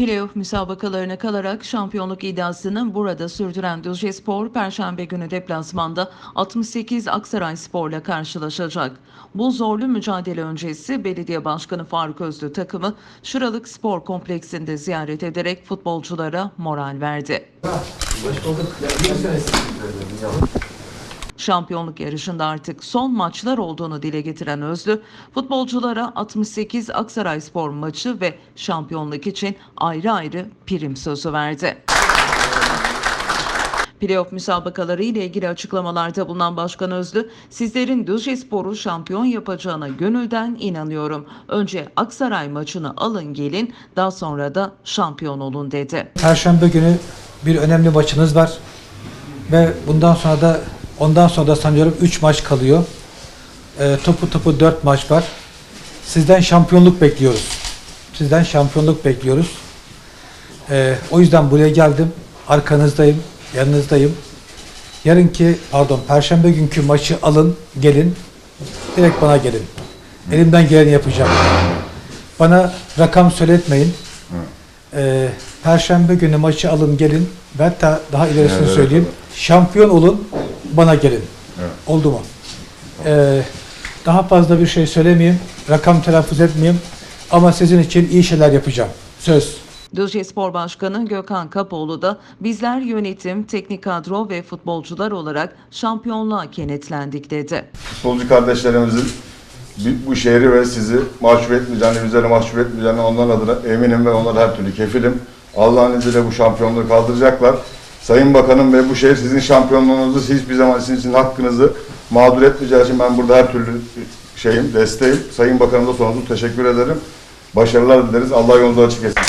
Playoff müsabakalarına kalarak şampiyonluk iddiasını burada sürdüren Düzce Spor, Perşembe günü deplasmanda 68 Aksaray Spor'la karşılaşacak. Bu zorlu mücadele öncesi Belediye Başkanı Faruk Özlü takımı Şıralık Spor Kompleksinde ziyaret ederek futbolculara moral verdi. Şampiyonluk yarışında artık son maçlar olduğunu dile getiren Özlü, futbolculara 68 Aksaray Spor maçı ve şampiyonluk için ayrı ayrı prim sözü verdi. Playoff müsabakaları ile ilgili açıklamalarda bulunan Başkan Özlü, sizlerin Düzce Spor'u şampiyon yapacağına gönülden inanıyorum. Önce Aksaray maçını alın gelin, daha sonra da şampiyon olun dedi. Perşembe günü bir önemli maçınız var. Ve bundan sonra da ondan sonra da sanıyorum 3 maç kalıyor. Ee, topu topu 4 maç var. Sizden şampiyonluk bekliyoruz. Sizden şampiyonluk bekliyoruz. Ee, o yüzden buraya geldim. Arkanızdayım, yanınızdayım. Yarınki, pardon, perşembe günkü maçı alın, gelin. Direkt bana gelin. Elimden geleni yapacağım. Bana rakam söyletmeyin. Ee, Perşembe günü maçı alın gelin. Ve hatta daha ilerisini söyleyeyim. Şampiyon olun, bana gelin. Evet. Oldu mu? Ee, daha fazla bir şey söylemeyeyim. Rakam telaffuz etmeyeyim. Ama sizin için iyi şeyler yapacağım. Söz. Düzce Spor Başkanı Gökhan Kapoğlu da bizler yönetim, teknik kadro ve futbolcular olarak şampiyonluğa kenetlendik dedi. futbolcu kardeşlerimizin bu şehri ve sizi mahcup etmeyeceğini, bizleri mahcup etmeyeceğini onların adına eminim ve onlara her türlü kefilim. Allah'ın izniyle bu şampiyonluğu kaldıracaklar. Sayın Bakanım ve bu şehir sizin şampiyonluğunuzu hiçbir zaman sizin için hakkınızı mağdur etmeyeceği için ben burada her türlü şeyim, desteğim. Sayın Bakanım'a sonsuz teşekkür ederim. Başarılar dileriz. Allah yolunuzu açık etsin.